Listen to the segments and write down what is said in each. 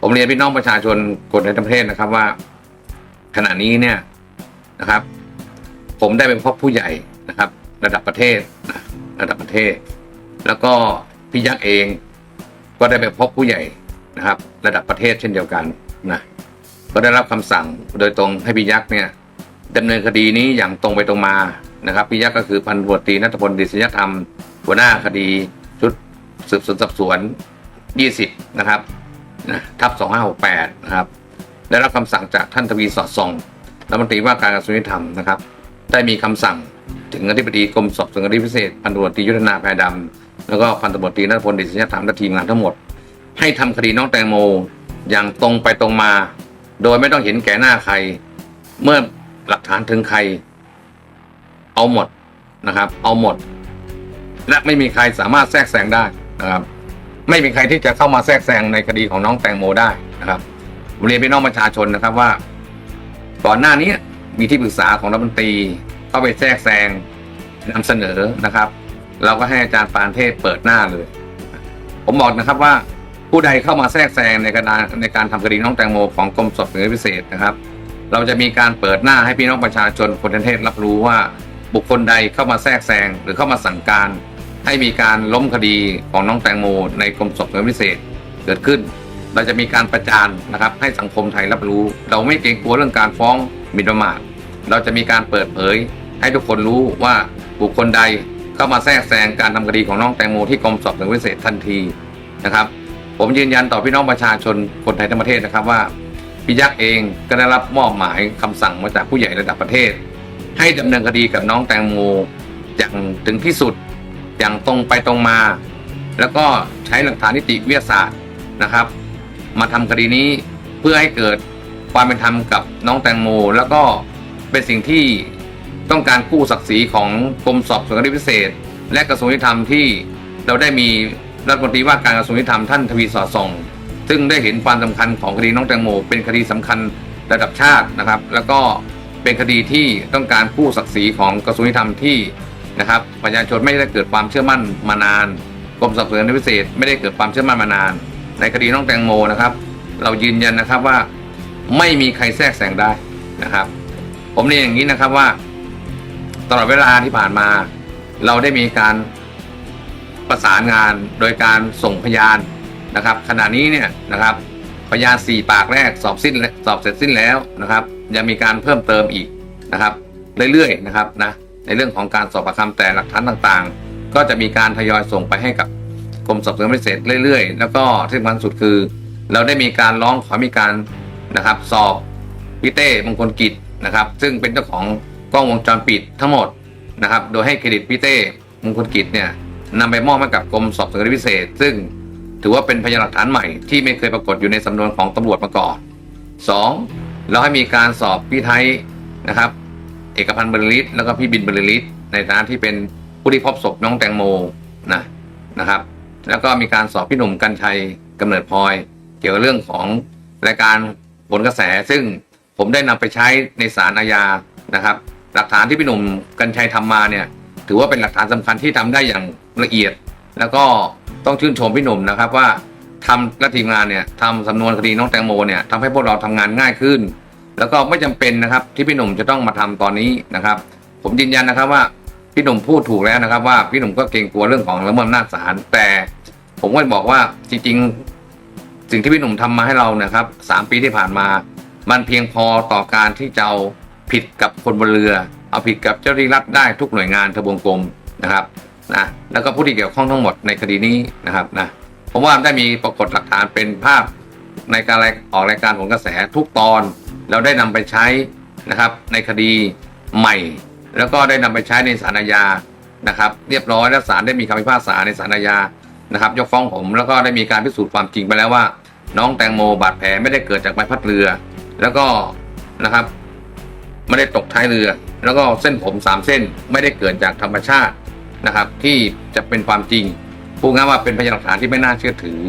ผมเรียนพี่น้องประชาชนคนในประเทศนะครับว่า ขณะนี้เนี่ยนะครับ ผมได้เป็นพ่อผู้ใหญ่นะครับ ระดับประเทศนะระดับประเทศ แล้วก็พี่ยักษ์เองก็ได้เป็นพ่อผู้ใหญ่นะครับ ระดับประเทศเช่นเดียวกันนะก็ได้รับคำสั่งโดยตรงให้พี่ยักษ์เนี่ยดำเนินคดีนี้อย่างตรงไปตรงมานะครับพี่ยักษ์ก็คือพันตำรวจตรีนัทพลดิษยธรรม หัวหน้าคดีชุดสืบสวนสอบสวน 20 นะครับ นะทับ2568นะครับได้รับคำสั่งจากท่านทวีสอดส่องรัฐมนตรีว่าการกระทรวงยุติธรรมนะครับได้มีคำสั่งถึงอธิบดีกรมสอบสวนคดีพิเศษพันตำรวจตรียุทธนาแพรดำแล้วก็พันตำรวจตรีนัทพลดิษยธรรมและทีมงานทั้งหมด ให้ทำคดีน้องแตงโมอย่างตรงไปตรงมา โดยไม่ต้องเห็นแก่หน้าใคร เมื่อหลักฐานถึงใคร เอาหมดนะครับ เอาหมด และไม่มีใครสามารถแทรกแซงได้นะครับ ไม่มีใครที่จะเข้ามาแทรกแซงในคดีของน้องแตงโมได้นะครับเรียนพี่น้องประชาชนนะครับว่า ก่อนหน้านี้มีที่ปรึกษาของรัฐมนตรีเข้าไปแทรกแซงนำเสนอนะครับ เราก็ให้อาจารย์ปานเทพเปิดหน้าเลย ผมบอกนะครับว่าผู้ใดเข้ามาแทรกแซงในการในการทำคดีน้องแตงโมของกรมสอบสวนพิเศษนะครับ เราจะมีการเปิดหน้าให้พี่น้องประชาชนคนทั้งประเทศรับรู้ว่าบุคคลใดเข้ามาแทรกแซงหรือเข้ามาสั่งการ ให้มีการล้มคดีของน้องแตงโมในกรมสอบสวนพิเศษเกิดขึ้น เราจะมีการประจานนะครับให้สังคมไทยรับรู้ เราไม่เกรงกลัวเรื่องการฟ้องหมิ่นประมาทเราจะมีการเปิดเผย ให้ทุกคนรู้ว่าบุคคลใดเข้ามาแทรกแซงการทำคดีของน้องแตงโมที่กรมสอบสวนพิเศษทันทีนะครับ ผมยืนยันต่อพี่น้องประชาชนคนไทยทั้งประเทศนะครับว่าพี่ยักษ์เองก็ได้รับมอบหมายคำสั่งมาจากผู้ใหญ่ระดับประเทศ ให้ดำเนินคดีกับน้องแตงโมอย่างถึงที่สุด อย่างตรงไปตรงมา แล้วก็ใช้หลักฐานนิติวิทยาศาสตร์นะครับ มาทำคดีนี้เพื่อให้เกิดความเป็นธรรมกับน้องแตงโม แล้วก็เป็นสิ่งที่ต้องการกู้ศักดิ์ศรีของกรมสอบสวนคดีพิเศษ และกระทรวงยุติธรรมที่เราได้มีรัฐมนตรีว่าการกระทรวงยุติธรรมท่านทวีสอดส่อง ซึ่งได้เห็นความสำคัญของคดีน้องแตงโม เป็นคดีสำคัญระดับชาตินะครับ แล้วก็เป็นคดีที่ต้องการกู้ศักดิ์ศรีของกระทรวงยุติธรรมที่ นะครับประชาชนไม่ได้เกิดความเชื่อมั่นมานานกรมสอบสวนพิเศษ ไม่ได้เกิดความเชื่อมั่นมานาน ในคดีน้องแตงโมนะครับ เรายืนยันนะครับว่าไม่มีใครแทรกแซงได้นะครับ ผมเรียนอย่างนี้นะครับว่า ตลอดเวลาที่ผ่านมา เราได้มีการประสานงานโดยการส่งพยานนะครับ ขณะนี้เนี่ยนะครับพยานสี่ปากแรกสอบสิ้นสอบเสร็จสิ้นแล้วนะครับยังมีการเพิ่มเติมอีกนะครับ เรื่อยๆนะครับนะ ในเรื่องของการสอบปากคำแต่หลักฐานต่างๆ ก็จะมีการทยอยส่งไปให้กับกรมสอบสวนพิเศษเรื่อยๆ แล้วก็ที่สำคัญสุดคือ เราได้มีการร้องขอมีการนะครับ สอบพี่เต้มงคลกิจนะครับ ซึ่งเป็นเจ้าของกล้องวงจรปิดทั้งหมดนะครับ โดยให้เครดิตพี่เต้มงคลกิจเนี่ยนำไปมอบให้กับกรมสอบสวนพิเศษ ซึ่งถือว่าเป็นพยานหลักฐานใหม่ที่ไม่เคยปรากฏอยู่ในสำนวนของตำรวจมาก่อนสองเราให้มีการสอบพี่ไทยนะครับ เอกพันธ์บริลิตแล้วก็พี่บินบริลิตในฐานะที่เป็นผู้ที่พบศพน้องแตงโมนะนะครับ แล้วก็มีการสอบพี่หนุ่มกัญชัยกำเนิดพลอย เกี่ยวกับเรื่องของรายการผลกระแส ซึ่งผมได้นำไปใช้ในศาลอาญานะครับ หลักฐานที่พี่หนุ่มกัญชัยทำมาเนี่ยถือว่าเป็นหลักฐานสำคัญที่ทำได้อย่างละเอียด แล้วก็ต้องชื่นชมพี่หนุ่มนะครับว่าทำและทีมงานเนี่ยทำสำนวนคดีน้องแตงโมเนี่ยทำให้พวกเราทำงานง่ายขึ้น แล้วก็ไม่จำเป็นนะครับที่พี่หนุ่มจะต้องมาทำตอนนี้นะครับ ผมยืนยันนะครับว่าพี่หนุ่มพูดถูกแล้วนะครับ ว่าพี่หนุ่มก็เกรงกลัวเรื่องของละเมิดอำนาจศาลแต่ผมก็บอกว่าจริงๆ สิ่งที่พี่หนุ่มทำมาให้เรานะครับสามปีที่ผ่านมา มันเพียงพอต่อการที่จะเอาผิดกับคนบนเรือ เอาผิดกับเจ้าหน้าที่รัฐได้ทุกหน่วยงานทบวงกรมนะครับนะแล้วก็ผู้ที่เกี่ยวข้องทั้งหมดในคดีนี้นะครับนะผมว่าได้มีปรากฏหลักฐานเป็นภาพในการออกรายการผลกระแสทุกตอน เราได้นำไปใช้นะครับในคดีใหม่ แล้วก็ได้นำไปใช้ในศาลอาญานะครับ เรียบร้อยและศาลได้มีคำพิพากษาในศาลอาญานะครับ ยกฟ้องผมแล้วก็ได้มีการพิสูจน์ความจริงไปแล้วว่า น้องแตงโมบาดแผลไม่ได้เกิดจากใบพัดเรือ แล้วก็นะครับไม่ได้ตกท้ายเรือ แล้วก็เส้นผมสามเส้นไม่ได้เกิดจากธรรมชาตินะครับ ที่จะเป็นความจริงพูดง่ายว่าเป็นพยานหลักฐานที่ไม่น่าเชื่อถือ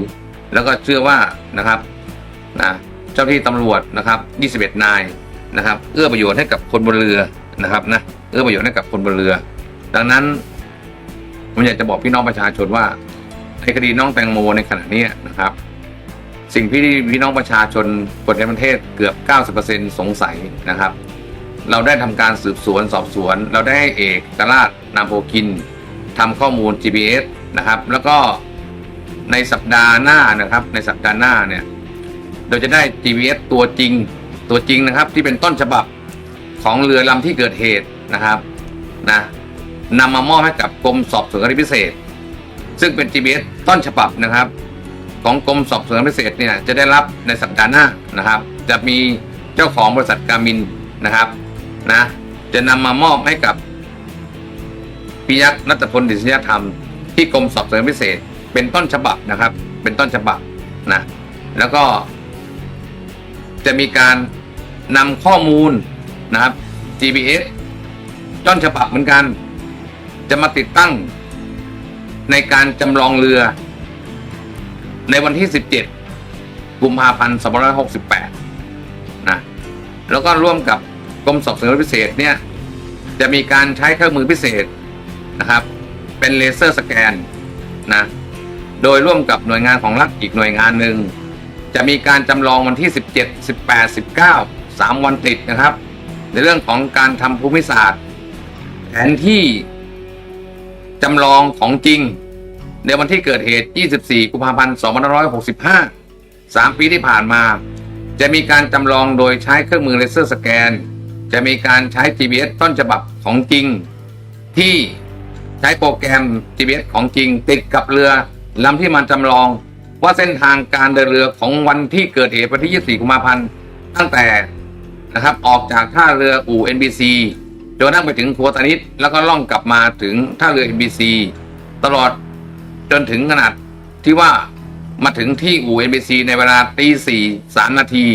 แล้วก็เชื่อว่านะครับนะ เจ้าที่ตำรวจนะครับ21นายนะครับ เอื้อประโยชน์ให้กับคนบนเรือนะครับนะเอื้อประโยชน์ให้กับคนบนเรือ ดังนั้นผมอยากจะบอกพี่น้องประชาชนว่าในคดีน้องแตงโมในขณะนี้นะครับ สิ่งที่พี่น้องประชาชนคนในประเทศเกือบ 90%สงสัยนะครับ เราได้ทำการสืบสวนสอบสวน เราได้ให้เอกตลาดนามโพกินทำข้อมูล GPS นะครับ แล้วก็ในสัปดาห์หน้านะครับ ในสัปดาห์หน้าเนี่ย เราจะได้ GPS ตัวจริงตัวจริงนะครับ ที่เป็นต้นฉบับของเรือลำที่เกิดเหตุนะครับนะนำมามอบให้กับกรมสอบสวนคดีพิเศษ ซึ่งเป็น GPS ต้นฉบับนะครับ ของกรมสอบสวนพิเศษเนี่ยจะได้รับในสัปดาห์หน้านะครับ จะมีเจ้าของบริษัทการมินนะครับนะจะนำมามอบให้กับปิยักษ์นัตพลดิษยธรรมที่กรมสอบสวนพิเศษ เป็นต้นฉบับนะครับ เป็นต้นฉบับนะแล้วก็ จะมีการนำข้อมูลนะครับ GPS ต้อนฉบับเหมือนกัน จะมาติดตั้งในการจำลองเรือ ในวันที่ 17 กุมภาพันธ์2568 นะ แล้วก็ร่วมกับกรมสอบสวนพิเศษเนี่ย จะมีการใช้เครื่องมือพิเศษนะครับ เป็นเลเซอร์สแกนนะ โดยร่วมกับหน่วยงานของรัฐอีกหน่วยงานหนึ่ง จะมีการจำลองวันที่ 17 18 19 3 วันติดนะครับ ในเรื่องของการทำภูมิศาสตร์แผนที่จำลองของจริง ในวันที่เกิดเหตุ 24 กุมภาพันธ์ 2565 3 ปีที่ผ่านมา จะมีการจำลองโดยใช้เครื่องมือเลเซอร์สแกน จะมีการใช้ GPS ต้นฉบับของจริง ที่ใช้โปรแกรม GPS ของจริง ติดกับเรือลำที่มันจำลอง ว่าเส้นทางการเดินเรือของวันที่เกิดเหตุวันที่ 24 กุมภาพันธ์ตั้งแต่นะครับออกจากท่าเรืออู่ NBC จนกระทั่งไปถึงขัวตานิดแล้วก็ล่องกลับมาถึงท่าเรือ NBC ตลอดจนถึงขนาดที่ว่ามาถึงที่อู่ NBC ในเวลาตีสี่สามนาที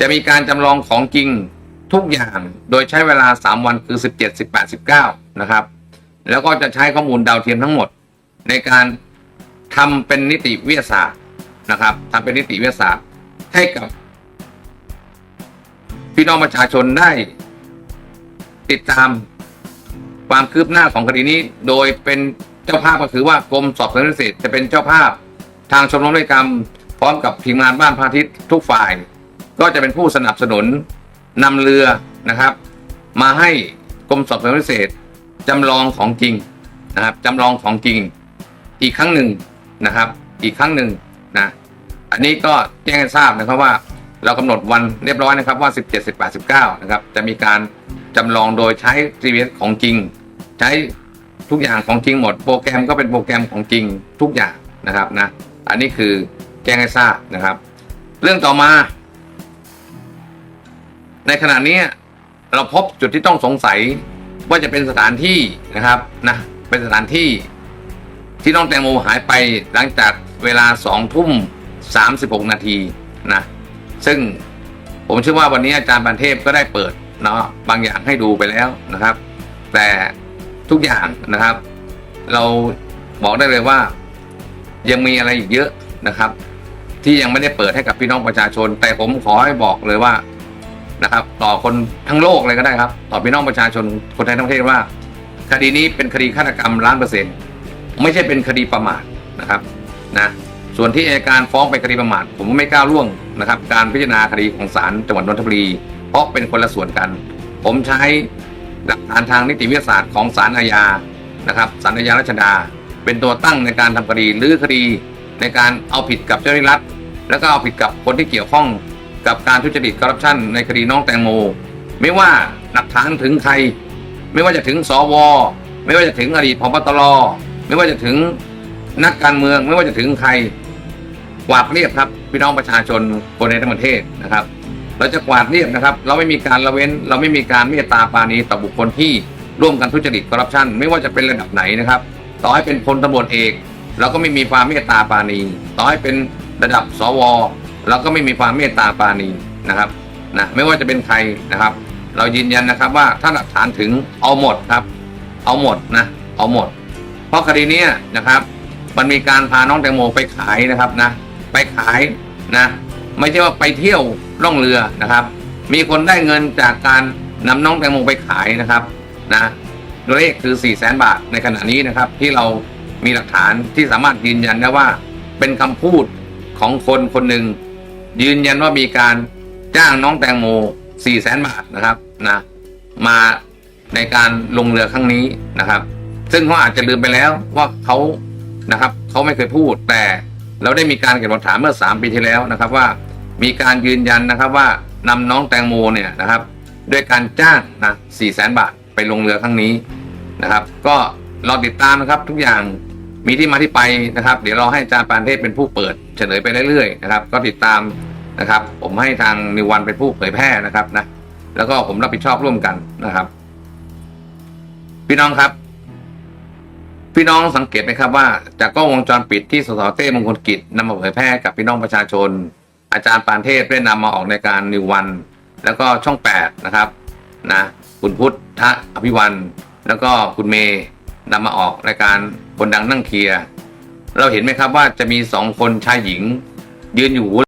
จะมีการจำลองของจริงทุกอย่างโดยใช้เวลา 3 วันคือ 17 18 19 นะครับ แล้วก็จะใช้ข้อมูลดาวเทียมทั้งหมดในการ ทำเป็นนิติวิทยาศาสตร์นะครับทำเป็นนิติวิทยาศาสตร์ให้กับ พี่น้องประชาชนได้ ติดตามความคืบหน้าของคดีนี้ โดยเป็นเจ้าภาพก็คือว่ากรมสอบสวนพิเศษจะเป็นเจ้าภาพทางชมรมนิติกรรม พร้อมกับทีมงานบ้านพาทิตย์ทุกฝ่าย ก็จะเป็นผู้สนับสนุนนำเรือนะครับ มาให้กรมสอบสวนพิเศษจำลองของจริงนะครับจำลองของจริง อีกครั้งหนึ่ง นะครับ อีกครั้งหนึ่งนะอันนี้ก็แจ้งให้ทราบนะครับว่าเรากำหนดวันเรียบร้อยนะครับว่า 17 18 19 นะครับ จะมีการจำลองโดยใช้ GPS ของจริง ใช้ทุกอย่างของจริงหมด โปรแกรมก็เป็นโปรแกรมของจริงทุกอย่างนะครับนะอันนี้คือแจ้งให้ทราบนะครับ เรื่องต่อมา ในขณะนี้เราพบจุดที่ต้องสงสัยว่าจะเป็นสถานที่นะครับนะเป็นสถานที่ ที่น้องแตงโมหายไปหลังจากเวลาสองทุ่มสามสิบหกนาทีนะซึ่งผมเชื่อว่าวันนี้อาจารย์บันเทพก็ได้เปิดเนาะบางอย่างให้ดูไปแล้วนะครับ แต่ทุกอย่างนะครับ เราบอกได้เลยว่ายังมีอะไรอีกเยอะนะครับ ที่ยังไม่ได้เปิดให้กับพี่น้องประชาชน แต่ผมขอให้บอกเลยว่านะครับ ต่อคนทั้งโลกเลยก็ได้ครับ ต่อพี่น้องประชาชนคนไทยทั้งประเทศว่า คดีนี้เป็นคดีฆาตกรรมล้านเปอร์เซ็นต์ ไม่ใช่เป็นคดีประมาทนะครับนะส่วนที่อัยการฟ้องไปนคดีประมาทผมไม่กล้าล่วงนะครับ การพิจารณาคดีของศาลจังหวัดนนทบุรี เพราะเป็นคนละส่วนกัน ผมใช้หลักฐานทางนิติวิทยาศาสตร์ของศาลอาญานะครับศาลอาญารัชดา เป็นตัวตั้งในการทำคดีหรือคดีในการเอาผิดกับเจ้าหน้าที่รัฐ แล้วก็เอาผิดกับคนที่เกี่ยวข้องกับการทุจริตคอร์รัปชันในคดีน้องแตงโม ไม่ว่าหลักฐานถึงใคร ไม่ว่าจะถึงสวไม่ว่าจะถึงอดีตพบตร ไม่ว่าจะถึงนักการเมือง ไม่ว่าจะถึงใครกวาดเรียบครับ พี่น้องประชาชนคนในทั้งประเทศนะครับ เราจะกวาดเรียบนะครับ เราไม่มีการละเว้น เราไม่มีการเมตตาปาณีต่อบุคคลที่ร่วมกันทุจริตคอร์รัปชันไม่ว่าจะเป็นระดับไหนนะครับ ต่อให้เป็นพลตำรวจเอกเราก็ไม่มีความเมตตาปาณี ต่อให้เป็นระดับสวเราก็ไม่มีความเมตตาปาณีนะครับนะไม่ว่าจะเป็นใครนะครับ เรายืนยันนะครับว่าถ้าหลักฐานถึงเอาหมดครับ เอาหมดนะเอาหมด เพราะคดีนี้นะครับ มันมีการพาน้องแตงโมไปขายนะครับนะ ไปขายนะ ไม่ใช่ว่าไปเที่ยวล่องเรือนะครับ มีคนได้เงินจากการนำน้องแตงโมไปขายนะครับนะตัวเลขคือ4ี่แสนบาทในขณะนี้นะครับ ที่เรามีหลักฐานที่สามารถยืนยันได้ว่า เป็นคำพูดของคนคนหนึ่งยืนยันว่ามีการจ้างน้องแตงโม4ี่แสนบาทนะครับนะมาในการลงเรือครั้งนี้นะครับ ซึ่งเขาอาจจะลืมไปแล้วว่าเขานะครับเขาไม่เคยพูด แต่เราได้มีการเก็บหลักฐานเมื่อ 3 ปีที่แล้วนะครับว่ามีการยืนยันนะครับว่านำน้องแตงโมเนี่ยนะครับด้วยการจ้างนะ4ี่แสนบาทไปลงเรือครั้งนี้นะครับ ก็รอติดตามนะครับทุกอย่างมีที่มาที่ไปนะครับ เดี๋ยวเราให้อาจารย์ปานเทพเป็นผู้เปิดเฉลยไปเรื่อยๆนะครับ ก็ติดตามนะครับ ผมให้ทางนิววันเป็นผู้เผยแพร่นะครับนะแล้วก็ผมรับผิดชอบร่วมกันนะครับ พี่น้องครับ พี่น้องสังเกตไหมครับว่าจากกล้องวงจรปิดที่สสเต้มงคลกิจนำมาเผยแพร่กับพี่น้องประชาชน อาจารย์ปานเทพได้นำมาออกในการนิววัน แล้วก็ช่องแปดนะครับนะคุณพุทธอภิวัน แล้วก็คุณเมย์นำมาออกรายการคนดังนั่งเคลียร์เราเห็นไหมครับว่าจะมีสองคนชายหญิงยืนอยู่